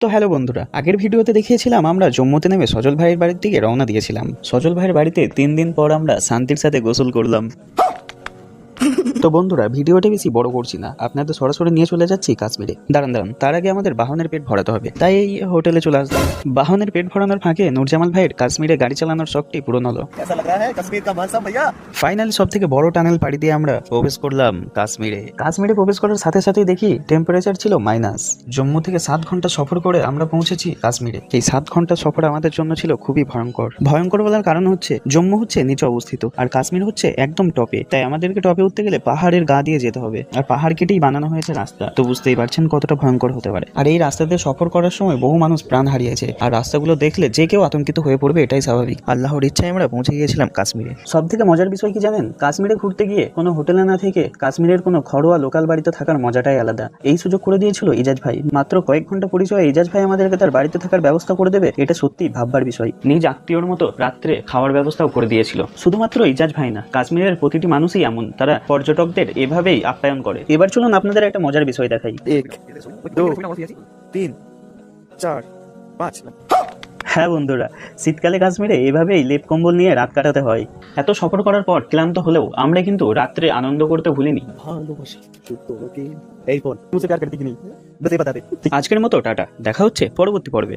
তো হ্যালো বন্ধুরা, আগের ভিডিওতে দেখিয়েছিলাম আমরা জম্মুতে নেমে সজল ভাইয়ের বাড়ির দিকে রওনা দিয়েছিলাম। সজল ভাইয়ের বাড়িতে তিন দিন পর আমরা শান্তির সাথে গোসল করলাম। তো বন্ধুরা, ভিডিওটা বেশি বড় করছি না। আপনাদের সরাসরি নিয়ে চলে যাচ্ছি কাশ্মীরে। দাঁড়ান দাঁড়ান, তার আগে আমাদের বাহনের পেট ভরাতে হবে। তাই এই হোটেলে চলে আসলাম। বাহনের পেট ভরানোর ফাঁকে নুরজামাল ভাইয়ের কাশ্মীরে গাড়ি চালানোর শখটি পূরণ হলো। ফাইনালি সব থেকে বড় টানেল পাড়ি দিয়ে আমরা প্রবেশ করলাম কাশ্মীরে। কাশ্মীরে প্রবেশ করার সাথে সাথেই দেখি টেম্পারেচার ছিল মাইনাস জম্মু থেকে সাত ঘণ্টা সফর করে আমরা পৌঁছেছি কাশ্মীরে। এই সাত ঘণ্টা সফর আমাদের জন্য ছিল খুবই ভয়ঙ্কর। ভয়ঙ্কর বলার কারণ হচ্ছে, জম্মু হচ্ছে নিচে অবস্থিত আর কাশ্মীর হচ্ছে একদম টপে তাই আমাদেরকে টপে উঠতে গেলে পাহাড়ের গা দিয়ে যেতে হবে আর পাহাড় কেটেই বানানো হয়েছে রাস্তা। তো বুঝতেই পারছেন কতটা ভয়ঙ্কর হতে পারে। আর এই রাস্তাতে সফর করার সময় বহু মানুষ প্রাণ হারিয়েছে আর রাস্তাগুলো দেখলে যে কেউ আতঙ্কিত হয়ে পড়বে এটাই স্বাভাবিক। আল্লাহর ইচ্ছায় আমরা পৌঁছে গিয়েছিলাম কাশ্মীরে। সব থেকে মজার বিষয় বিষয় কি জানেন? কাশ্মীরে ঘুরতে গিয়ে কোনো হোটেলে না থেকে কাশ্মীরের কোনো ঘরোয়া লোকাল বাড়িতে থাকার মজাটাই আলাদা। এই সুযোগ করে দিয়েছিল ইজাজ ভাই। মাত্র কয়েক ঘণ্টা পরিচয়ে ইজাজ ভাই আমাদেরকে তার বাড়িতে থাকার ব্যবস্থা করে দেবে এটা সত্যি ভাববার বিষয়। নিজ আত্মীয়র মতো রাত্রে খাওয়ার ব্যবস্থাও করে দিয়েছিল। শুধুমাত্র ইজাজ ভাই না কাশ্মীরের প্রতিটি মানুষই এমন। তারা পর্যটকদের এভাবেই আপ্যায়ন করে। এবার চলুন আপনাদের একটা মজার বিষয় দেখাই। এক দুই তিন চার পাঁচ। হ্যাঁ বন্ধুরা শীতকালে কাশ্মীরে এভাবেই লেপ কম্বল নিয়ে রাত কাটাতে হয়। এত সফর করার পর ক্লান্ত হলেও আমরা কিন্তু রাত্রে আনন্দ করতে ভুলিনি। আজকের মতো টাটা। দেখা হচ্ছে পরবর্তী পর্বে।